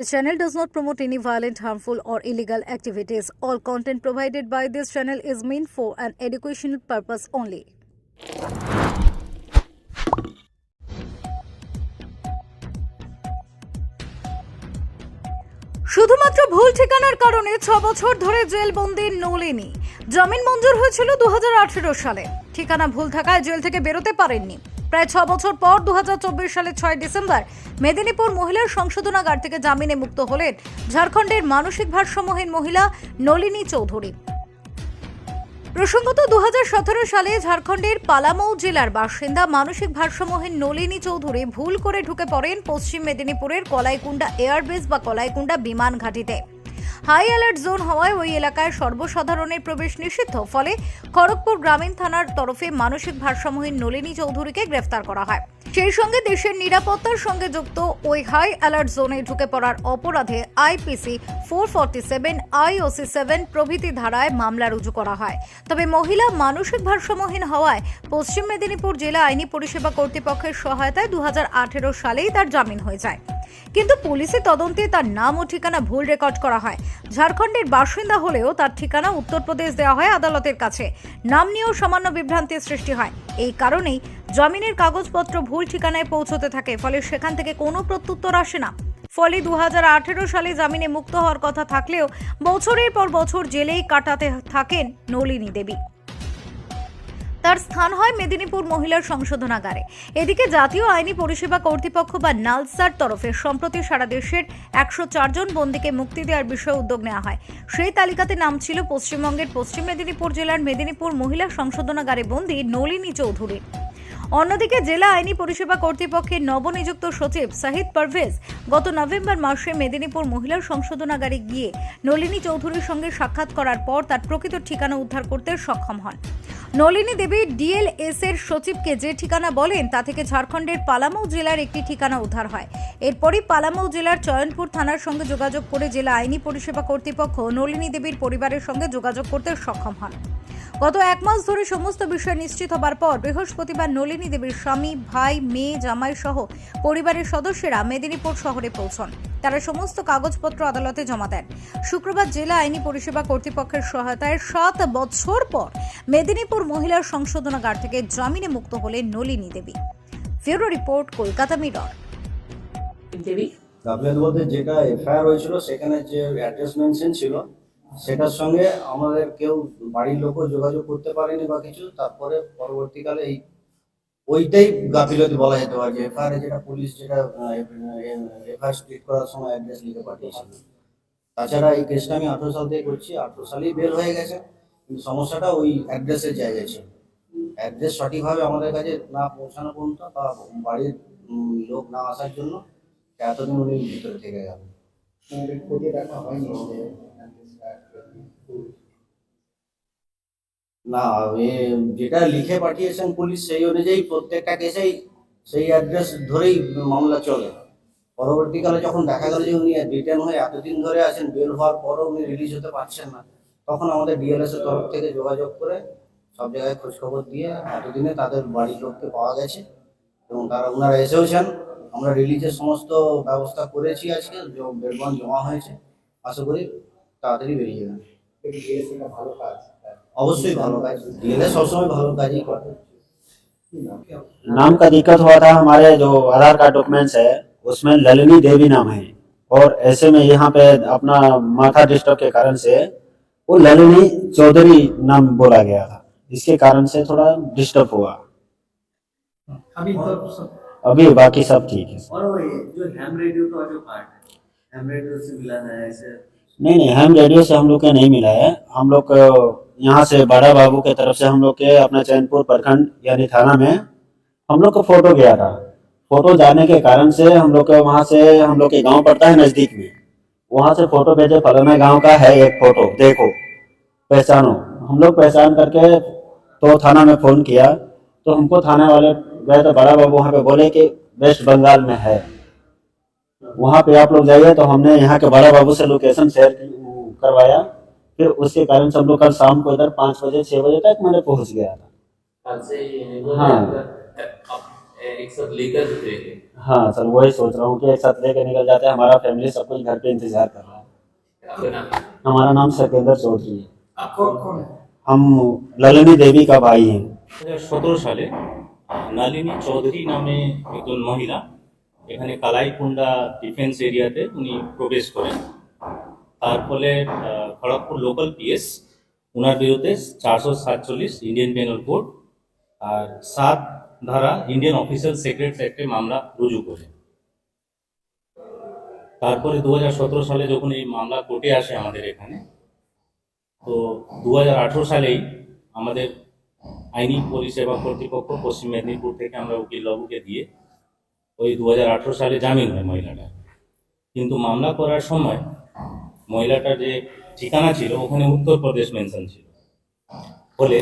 The channel does not promote any violent, harmful, or illegal activities. All content provided by this channel is meant for an educational purpose only. শুধুমাত্র ভুল ঠিকানার কারণে ছ বছর ধরে জেলবন্দি নলিনী জামিন মঞ্জুর হয়েছিল দু হাজার আঠারো সালে ঠিকানা ভুল থাকায় জেল থেকে বেরোতে পারেননি প্রায় ছ বছর পর দু সালের ছয় ডিসেম্বর মেদিনীপুর মহিলার সংশোধনাগার থেকে জামিনে মুক্ত হলেন ঝাড়খণ্ডের মানসিক ভারসাম্যহীন মহিলা নলিনী চৌধুরী। প্রসঙ্গত দু হাজার সতেরো সালে ঝাড়খণ্ডের পালামৌ জেলার বাসিন্দা মানসিক ভারসাম্যহীন নলিনী চৌধুরী ভুল করে ঢুকে পড়েন পশ্চিম মেদিনীপুরের কলাইকুণ্ডা এয়ারবেস বা কলাইকুণ্ডা বিমান ঘাঁটিতে। হাই অ্যালার্ট জোন হওয়ায় ওই এলাকায় সর্বসাধারণের প্রবেশ নিষিদ্ধ। ফলে খড়গপুর গ্রামীণ থানার তরফে মানসিক ভারসাম্যহীন নলিনী চৌধুরীকে গ্রেফতার করা হয়। সেই সঙ্গে দেশের নিরাপত্তার সঙ্গে যুক্ত ওই হাই অ্যালার্ট জোনে ঢুকে পড়ার অপরাধে IPC four forty seven, IOC seven প্রভৃতি ধারায় মামলা রুজু করা হয়। তবে মহিলা মানসিক ভারসাম্যহীন হওয়ায় পশ্চিম মেদিনীপুর জেলা আইনি পরিষেবা কর্তৃপক্ষের সহায়তায় দু হাজার আঠেরো সালেই তার জামিন হয়ে যায়। কিন্তু পুলিশের তদন্তে তার নাম ও ঠিকানা ভুল রেকর্ড করা হয়। ঝাড়খণ্ডের বাসিন্দা হলেও তার ঠিকানা উত্তরপ্রদেশ দেওয়া হয় আদালতের কাছে। নাম নিয়েও সামান্য বিভ্রান্তির সৃষ্টি হয়। এই কারণেই জমিনের কাগজপত্র ভুল ঠিকানায় পৌঁছতে থাকে, ফলে সেখান থেকে কোনো প্রত্যুত্তর আসে না। ফলে দু হাজার আঠেরো সালে জামিনে মুক্ত হওয়ার কথা থাকলেও বছরের পর বছর জেলেই কাটাতে থাকেন নলিনী দেবী। তার স্থান হয় মেদিনীপুর মহিলার সংশোধনাগারে। এদিকে জাতীয় আইনি পরিষেবা কর্তৃপক্ষ বা নালসার তরফে সম্প্রতি সারা দেশের একশো চারজন বন্দীকে মুক্তি দেওয়ার বিষয়ে উদ্যোগ নেওয়া হয়। সেই তালিকাতে নাম ছিল পশ্চিমবঙ্গের পশ্চিম মেদিনীপুর জেলার মেদিনীপুর মহিলা সংশোধনাগারে বন্দী নলিনী চৌধুরী। অন্যদিকে জেলা আইনি পরিষেবা কর্তৃপক্ষের নবনিযুক্ত সচিব সাহিদ পারভেজ গত নভেম্বর মাসে মেদিনীপুর মহিলা সংশোধনাগারে গিয়ে নলিনী চৌধুরীর সঙ্গে সাক্ষাৎ করার পর তার প্রকৃত ঠিকানা উদ্ধার করতে সক্ষম হন। নলিনী দেবী ডিএলএস এর সচিবকে যে ঠিকানা বলেন, তা থেকে ঝাড়খণ্ডের পালামৌ জেলার একটি ঠিকানা উদ্ধার হয়। এরপরই পালামৌ জেলার চয়নপুর থানার সঙ্গে যোগাযোগ করে জেলা আইনি পরিষেবা কর্তৃপক্ষ নলিনী দেবীর পরিবারের সঙ্গে যোগাযোগ করতে সক্ষম হন। গত এক মাস ধরে সমস্ত বিষয় নিশ্চিত হবার পর বৃহস্পতিবার নলিনী দেবীর স্বামী ভাই মেয়ে জামাই সহ পরিবারের সদস্যরা মেদিনীপুর শহরে পৌঁছন। তারা সমস্ত কাগজপত্র আদালতে জমা দেন। শুক্রবার জেলা আইনি পরিষেবা কর্তৃপক্ষের সহায়তায় সাত বছর পর মেদিনীপুর মহিলার সংশোধনাগার থেকে জামিনে মুক্ত হলেন Nalini Devi. Bureau report Kolkata mirror. Devi? গাফিলতি বলতে যেটা এফআইআর হয়েছিল সেখানে যে অ্যাড্রেস মেনশন ছিল সেটার সঙ্গে আমাদের কেউ বাড়ির লোকও যোগাযোগ করতে পারেনি বা কিছু, তারপরে পরবর্তীকালে এই ওইটাই গাফিলতি বলা যেতে পারে যে এফআইআর যেটা পুলিশ যেটা এফআইআর স্প্লিট করার সময় অ্যাড্রেস লিখে পাঠিয়েছিল। তাছাড়া এই কেসটা আমি আঠারো সাল থেকে করছি, আঠারো সালেই বের হয়ে গেছে, কিন্তু সমস্যাটা ওই অ্যাড্রেসের জায়গায় ছিল। অ্যাড্রেস সঠিকভাবে আমাদের কাছে না পৌঁছানো পর্যন্ত বা বাড়ির লোক না আসার জন্য এতদিন উনি ভিতরে থেকে গেল হয়নি না যেটা লিখে পাঠিয়েছেন পুলিশ সেই অনুযায়ী প্রত্যেকটা কেসেই সেই অ্যাড্রেস ধরেই মামলা চলে। পরবর্তীকালে যখন দেখা গেল যে উনি রিটার্ন হয়ে এতদিন ধরে আছেন, বের হওয়ার পরও উনি রিলিজ হতে পারছেন না, তখন আমাদের ডিএলএস এর তরফ থেকে যোগাযোগ করে সব জায়গায় খোঁজখবর দিয়ে এতদিনে তাদের বাড়ির লোককে পাওয়া গেছে এবং তারা ওনারা এসেওছেন আমরা রিলিজের সমস্ত ব্যবস্থা করেছি আজকে বেরবন জমা হয়েছে। আশা করি তাড়াতাড়ি বেরিয়ে যাবে এটি ডিএসসি একটা ভালো কাজ অবশ্যই ভালো কাজ ডিএলএস সবসময় ভালো কাজই করে नाम का दिक्कत हुआ था हमारे जो आधार कार्ड डॉक्यूमेंट्स है उसमें ललिनी देवी नाम है और ऐसे में यहाँ पे अपना माथा डिस्टर्ब के कारण से वो ललिनी चौधरी नाम बोला गया था इसके कारण से थोड़ा डिस्टर्ब हुआ अभी तो सब अभी बाकी सब ठीक है और वो ये जो हैम रेडियो का जो पार्ट है हैम रेडियो से मिला है ऐसे नहीं नहीं, हम रेडियो से हम लोग के नहीं मिला है। हम लोग यहाँ से बड़ा बाबू के तरफ़ से हम लोग के अपना चैनपुर, प्रखंड, यानी थाना में हम लोग को फ़ोटो गया था। फ़ोटो जाने के कारण से हम लोग के वहाँ से, हम लोग के गाँव पड़ता है नज़दीक में। वहाँ से फ़ोटो भेजे फलाना गाँव का है एक फ़ोटो, देखो, पहचानो। हम लोग पहचान करके तो थाना में फ़ोन किया तो हमको थाने वाले गए तो बड़ा बाबू वहाँ पे बोले कि वेस्ट बंगाल में है। वहाँ पे आप लोग जाइए तो हमने यहाँ के बड़ा बाबू से लोकेशन शेयर करवाया। फिर उसके कारण सब लोग कल शाम को इधर पाँच बजे छह बजे तक मैंने पहुँच गया था। हाँ। हाँ सर वही सोच रहा हूँ कि एक साथ लेकर निकल जाते हैं। हमारा फैमिली सब कुछ घर पे इंतज़ार कर रहा है। हमारा नाम सत्येंद्र चौधरी है। हम ललिनी देवी का भाई हैं। दो हज़ार सत्रह साले नालिनी चौधरी नामे एक महिला। এখানে কালাইকুন্ডা ডিফেন্স এরিয়াতে উনি প্রবেশ করেন। তার ফলে খড়গপুর লোকাল পিএস ওনার বিরুদ্ধে চারশো সাতচল্লিশ ইন্ডিয়ান পেনাল কোড আর সাত ধারা ইন্ডিয়ান অফিসিয়াল সিক্রেটস অ্যাক্টে মামলা রুজু করেন তারপরে দু হাজার সতেরো সালে যখন এই মামলা কোর্টে আসে আমাদের এখানে, তো দু হাজার আঠারো সালেই আমাদের আইনি পরিষেবা কর্তৃপক্ষ পশ্চিম মেদিনীপুর থেকে আমরা উকিল বাবুকে দিয়ে ওই দু সালে জামিন হয় মহিলাটা। কিন্তু মামলা করার সময় মহিলাটার যে ঠিকানা ছিল, ওখানে উত্তরপ্রদেশ মেনশন ছিল। ফলে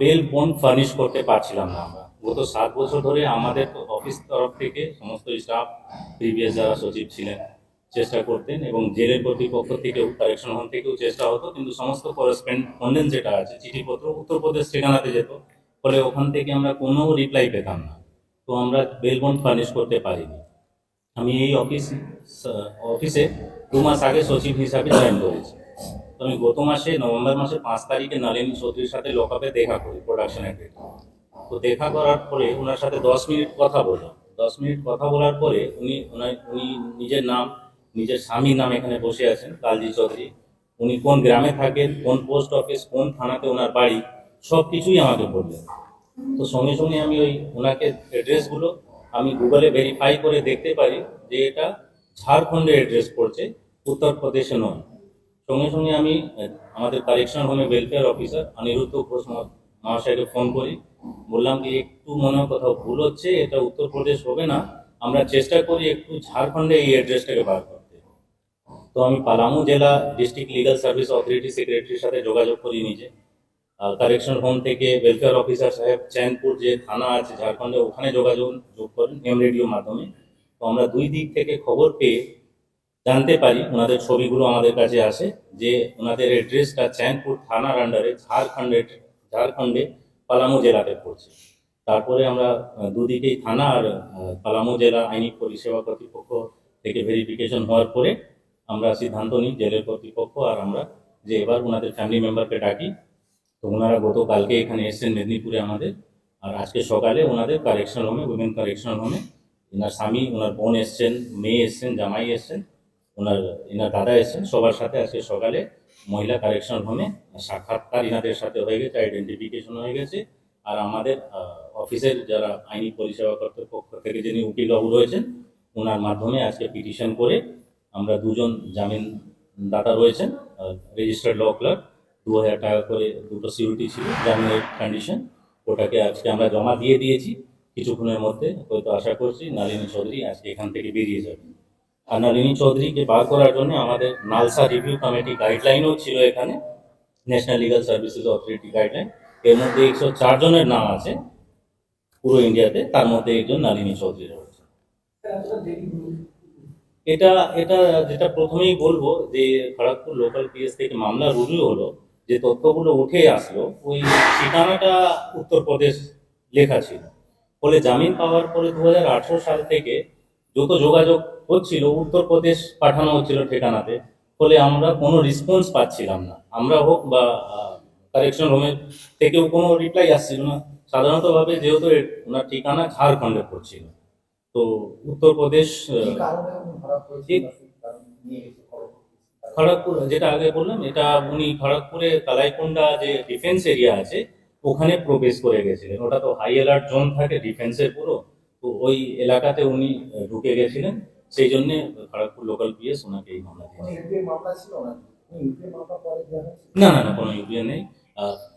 বেল বন্ড ফার্নিশ করতে পারছিলাম না আমরা। গত সাত বছর ধরে আমাদের অফিস তরফ থেকে সমস্ত স্টাফ প্রিভিয়াস যারা সচিব ছিলেন, চেষ্টা করতেন এবং জেলের কর্তৃপক্ষ থেকেও কারেকশন হোম থেকেও চেষ্টা হতো, কিন্তু সমস্ত করেসপন্ডেন্স যেটা আছে, চিঠিপত্র উত্তরপ্রদেশ ঠিকানাতে যেত। ফলে ওখান থেকে আমরা কোনো রিপ্লাই পেতাম না। তো আমরা বেল বন্ড ফার্নিশ করতে পারিনি। আমি এই অফিস অফিসে দু মাস আগে সচিব হিসাবে জয়েন করেছি। তো আমি গত মাসে, নভেম্বর মাসে পাঁচ তারিখে নলিনী চৌধুরীর সাথে লকআপে দেখা করি প্রোডাকশন তো দেখা করার পরে ওনার সাথে দশ মিনিট কথা বললাম। দশ মিনিট কথা বলার পরে উনি ওনার উনি নিজের নাম, নিজের স্বামীর নাম এখানে বসে আছেন, কালজি চৌধুরী। উনি কোন গ্রামে থাকেন, কোন পোস্ট অফিস কোন থানাতে ওনার বাড়ি সব কিছুই আমাকে বললেন। তো সঙ্গে সঙ্গে আমি ওই ওনাকে অ্যাড্রেসগুলো আমি গুগলে ভেরিফাই করে দেখতে পারি যে এটা ঝাড়খণ্ডের অ্যাড্রেস পড়ছে উত্তরপ্রদেশে নয়। সঙ্গে সঙ্গে আমি আমাদের কালেকশন হোমে ওয়েলফেয়ার অফিসার অনিরুদ্ধ ঘোষ মহাশয়কে ফোন করি। বললাম যে একটু মনে হয় কোথাও ভুল হচ্ছে, এটা উত্তরপ্রদেশ হবে না। আমরা চেষ্টা করি একটু ঝাড়খণ্ডে এই অ্যাড্রেসটাকে বার করতে। তো আমি পালামু জেলা ডিস্ট্রিক্ট লিগাল সার্ভিস অথরিটি সেক্রেটারির সাথে যোগাযোগ করি নিজে। কারেকশন হোম থেকে ওয়েলফেয়ার অফিসার সাহেব চ্যানপুর যে থানা আছে ঝাড়খণ্ডে, ওখানে যোগাযোগ, যোগ করেন এম রেডিওর মাধ্যমে। তো আমরা দুই দিক থেকে খবর পেয়ে জানতে পারি ওনাদের ছবিগুলো আমাদের কাছে আসে, যে ওনাদের অ্যাড্রেসটা চ্যানপুর থানার আন্ডারে ঝাড়খণ্ডের ঝাড়খণ্ডে পালামু জেলাতে পড়ছে। তারপরে আমরা দুদিকেই থানা আর পালামু জেলা আইনি পরিষেবা কর্তৃপক্ষ থেকে ভেরিফিকেশন হওয়ার পরে আমরা সিদ্ধান্ত নিই জেলের কর্তৃপক্ষ আর আমরা যে এবার ওনাদের ফ্যামিলি মেম্বারকে ডাকি। তো ওনারা গতকালকে এখানে এসেছেন মেদিনীপুরে আমাদের। আর আজকে সকালে ওনাদের কারেকশন হোমে উইমেন কারেকশন হোমে ওনার স্বামী, ওনার বোন এসছেন, মেয়ে এসছেন, জামাই এসছেন, ওনার, এনার দাদা এসছেন। সবার সাথে আজকে সকালে মহিলা কারেকশন হোমে সাক্ষাৎকার ইনাদের সাথে হয়ে গেছে আইডেন্টিফিকেশন হয়ে গেছে। আর আমাদের অফিসের যারা আইনি পরিষেবা কর্তৃপক্ষ থেকে যিনি উকিলবাবু রয়েছেন, ওনার মাধ্যমে আজকে পিটিশন করে আমরা দুজন জামিন দাতা রয়েছেন রেজিস্টার্ড ল ক্লার্ক দু হাজার টাকা করে দুটো সিউরিটি ছিল জামিনের কন্ডিশন ওটাকে আজকে আমরা জমা দিয়ে দিয়েছি। কিছুক্ষণের মধ্যে হয়তো আশা করছি নালিনী চৌধুরী আজকে এখান থেকে বেরিয়ে যাবে। আর নালিনী চৌধুরীকে বার করার জন্য আমাদের নালসা রিভিউ কমিটি গাইডলাইনও ছিল এখানে national legal services authority guideline এর মধ্যে একশো চার জনের নাম আছে পুরো ইন্ডিয়াতে তার মধ্যে একজন নালিনী চৌধুরী রয়েছে। এটা এটা যেটা প্রথমেই বলব যে খড়গপুর লোকাল পিএস থেকে মামলা রুজু হলো যে তথ্যগুলো উঠে আসলো, ওই ঠিকানাটা উত্তরপ্রদেশ লেখা ছিল। ফলে জামিন পাওয়ার পরে দু হাজার আঠারো সাল থেকে যত যোগাযোগ হচ্ছিল, উত্তরপ্রদেশ পাঠানো হচ্ছিল ঠিকানাতে, ফলে আমরা কোনো রেসপন্স পাচ্ছিলাম না। আমরা হোক বা কারেকশন রুমের থেকেও কোনো রিপ্লাই আসছিল না। সাধারণতভাবে যেহেতু ওনার ঠিকানা ঝাড়খণ্ডে পড়ছিল। তো উত্তরপ্রদেশ খড়গপুর যেটা আগে বললাম এটা উনি খড়গপুরে কালাইকুন্ডা যে ডিফেন্স এরিয়া আছে ওখানে প্রবেশ করে গেছিলেন। ওটা তো হাই অ্যালার্ট জোন থাকে ডিফেন্সের পুরো। তো ওই এলাকাতে উনি ঢুকে গেছিলেন। সেই জন্যে খড়গপুর লোকাল পিএস ওনাকে এই মামলা মামলা ছিল না? না না কোনো ইউপিএ নেই।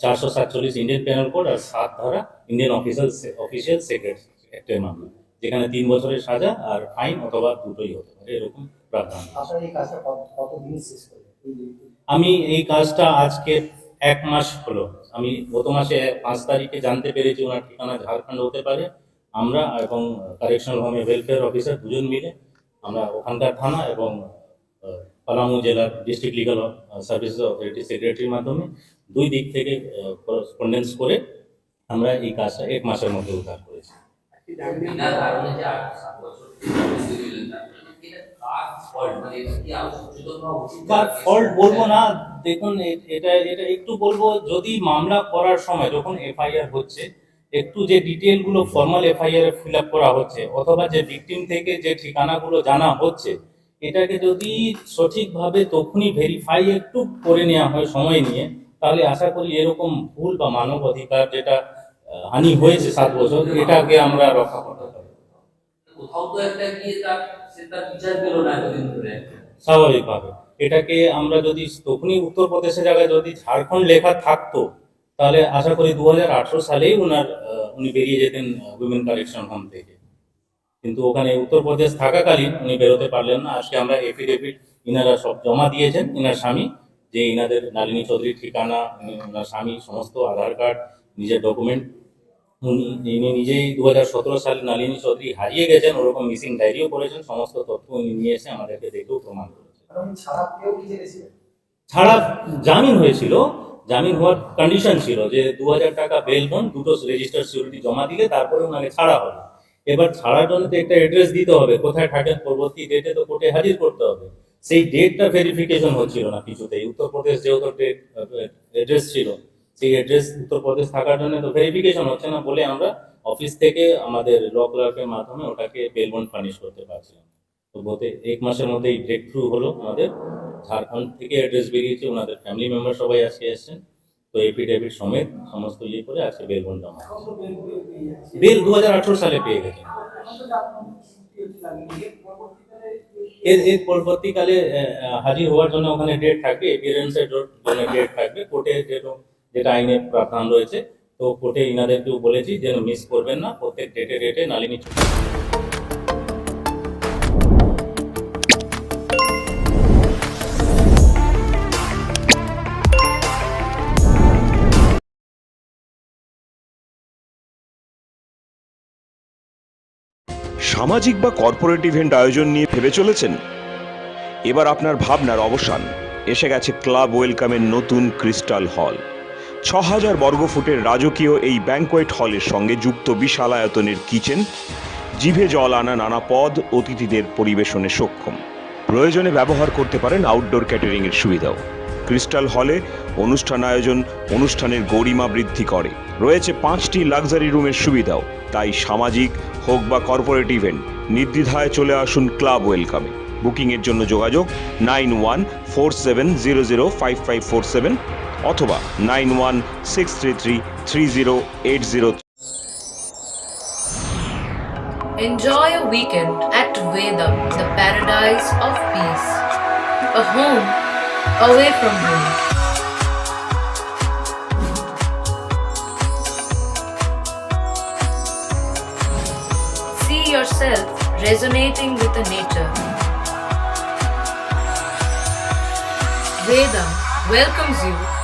চারশো সাতচল্লিশ ইন্ডিয়ান পেনাল কোড আর সাত ধারা ইন্ডিয়ান অফিসিয়াল অফিসিয়াল সেক্রেট অ্যাক্টের মামলা। যেখানে তিন বছরের সাজা আর ফাইন অথবা দুটোই হতে পারে এরকম আমি এই কাজটা আজকে এক মাস হলো। আমি গত মাসে পাঁচ তারিখে জানতে পেরেছি ওনার ঠিকানা ঝাড়খণ্ড হতে পারে। আমরা এবং কারেকশনাল হোমে ওয়েলফেয়ার অফিসার দুজন মিলে আমরা ওখানকার থানা এবং পালামু জেলার ডিস্ট্রিক্ট লিগাল সার্ভিসেস অথরিটি সেক্রেটারির মাধ্যমে দুই দিক থেকে করসপন্ডেন্স করে আমরা এই কাজটা এক মাসের মধ্যে উদ্ধার করেছি। ফল্ট বলব না। দেখুন এটা এটা একটু বলব, যদি মামলা করার সময় যখন এফআইআর হচ্ছে, একটু যে ডিটেলগুলো ফর্মাল এফআইআর ফিল আপ করা হচ্ছে, অথবা যে ভিকটিম থেকে যে ঠিকানাগুলো জানা হচ্ছে, এটাকে যদি সঠিকভাবে তখনই ভেরিফাই একটু করে নেওয়া হয় সময় নিয়ে, তাহলে আশা করি এরকম ভুল বা মানব অধিকার যেটা হানি হয়েছে সাত বছর, এটাকে আমরা রক্ষা করতে স্বাভাবিকভাবে। এটাকে আমরা যদি তখনই উত্তরপ্রদেশের জায়গায় যদি ঝাড়খণ্ড লেখা থাকতো, তাহলে আশা করি দু সালেই ওনার উনি বেরিয়ে যেতেন উইমেন কারেকশন হোম থেকে। কিন্তু ওখানে উত্তরপ্রদেশ থাকাকালীন উনি বেরোতে পারলেন না। আজকে আমরা এফিডেভিট ইনারা সব জমা দিয়েছেন, ইনার স্বামী, যে ইনাদের নালিনী চৌধুরীর ঠিকানা ওনার স্বামী, সমস্ত আধার কার্ড, নিজের ডকুমেন্ট উনি নিজেই দু সালে নালিনী চৌধুরী হারিয়ে গেছেন ওরকম মিসিং ডায়েরিও করেছেন সমস্ত তথ্য উনি নিয়ে এসে আমাদেরকে দেখেও প্রমাণ করেছেন। ছাড়া জামিন হয়েছিল জামিন হওয়ার কন্ডিশন ছিল যে দু হাজার টাকা বেল বন্ড দুটো রেজিস্টার সিকিউরিটি জমা দিলে তারপরে ওনাকে ছাড়া হবে। এবার ছাড়ার জন্য তো একটা অ্যাড্রেস দিতে হবে কোথায় থাকেন পরবর্তী ডেটে তো কোর্টে হাজির করতে হবে। সেই ডেটটা ভেরিফিকেশন হচ্ছিল না কিছুতেই উত্তরপ্রদেশ যেহেতু অ্যাড্রেস ছিল সেই অ্যাড্রেস উত্তরপ্রদেশ থাকার জন্য তো ভেরিফিকেশন হচ্ছে না বলে আমরা অফিস থেকে আমাদের ল ক্লার্কের মাধ্যমে ওটাকে বেল বন্ড ফার্নিশ করতে পারছিলাম। তো বলতে এক মাসের মধ্যেই ব্রেক থ্রু হলো আমাদের। ঝাড়খণ্ড থেকে অ্যাড্রেস বেরিয়েছে, ওনাদের ফ্যামিলি মেম্বার সবাই আজকে এসেছেন। তো এফিডেভিট সমেত সমস্ত ইয়ে করে আজকে বেল বন্ড জমা বেল দু হাজার আঠারো সালে পেয়ে গেছেন এর পরবর্তীকালে হাজির হওয়ার জন্য ওখানে ডেট থাকবে এপিয়ারেন্সের জন্য ডেট থাকবে। কোর্টে যেরকম যেটা আইনে প্রাধান্য রয়েছে, তো কোর্টে ইনাদেরকেও বলেছি যেন মিস করবেন না প্রত্যেক ডেটে ডেটে নালিনী সামাজিক বা কর্পোরেট ইভেন্ট আয়োজন নিয়ে ভেবে চলেছেন? এবার আপনার ভাবনার অবসান। এসে গেছে ক্লাব ওয়েলকামের নতুন ক্রিস্টাল হল। ছ হাজার বর্গফুটের রাজকীয় এই ব্যাংকোয়েট হলের সঙ্গে যুক্ত বিশাল আয়তনের কিচেন জিভে জল আনা নানা পদ, অতিথিদের পরিবেশনে সক্ষম। প্রয়োজনে ব্যবহার করতে পারেন আউটডোর ক্যাটারিংয়ের সুবিধাও। ক্রিস্টাল হলে অনুষ্ঠান আয়োজন অনুষ্ঠানের গরিমা বৃদ্ধি করে। রয়েছে পাঁচটি লাক্সারি রুমের সুবিধাও। তাই সামাজিক হোক বা কর্পোরেট ইভেন্ট নির্দ্বিধায় চলে আসুন ক্লাব ওয়েলকামে বুকিংয়ের জন্য যোগাযোগ nine one four seven zero zero five five four seven অথবা nine one six three three three zero eight zero Enjoy a weekend at Vedam, the paradise of peace. A home away from home. See yourself resonating with the nature. Vedam welcomes you to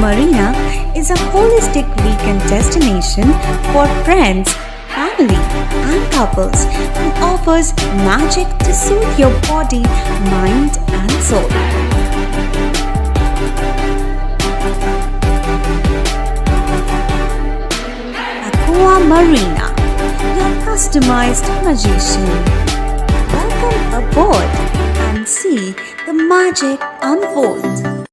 Marina is a holistic weekend destination for friends, family, and couples and offers magic to soothe your body, mind, and soul. Aqua Marina, your customized magician. Welcome aboard and see the magic unfold.